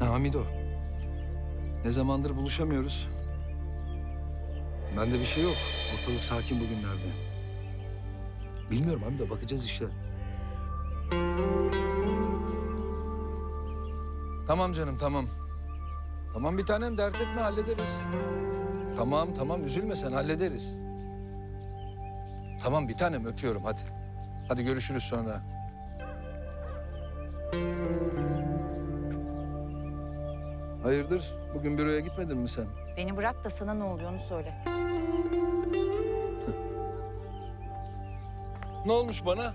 Ha, Hamido. Ne zamandır buluşamıyoruz. Bende bir şey yok. Ortalık sakin bugünlerde. Bilmiyorum Hamido, bakacağız işte. Tamam canım, tamam. Tamam bir tanem, dert etme, hallederiz. Tamam, tamam, üzülme sen, hallederiz. Tamam bir tanem, öpüyorum, hadi. Hadi görüşürüz sonra. Hayırdır? Bugün büroya gitmedin mi sen? Beni bırak da sana ne oluyor onu söyle. Ne olmuş bana?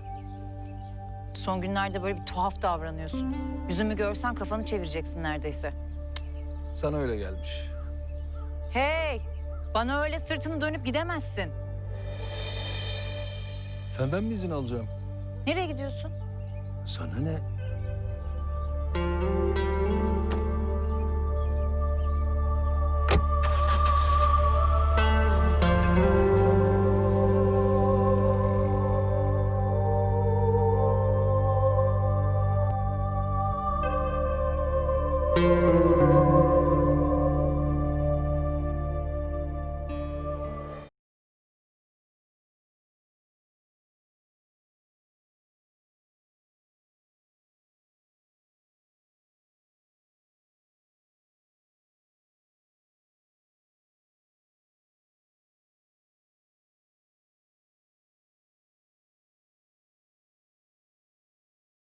Son günlerde böyle bir tuhaf davranıyorsun. Yüzümü görsen kafanı çevireceksin neredeyse. Sana öyle gelmiş. Hey! Bana öyle sırtını dönüp gidemezsin. Senden mi izin alacağım? Nereye gidiyorsun? Sana ne? Música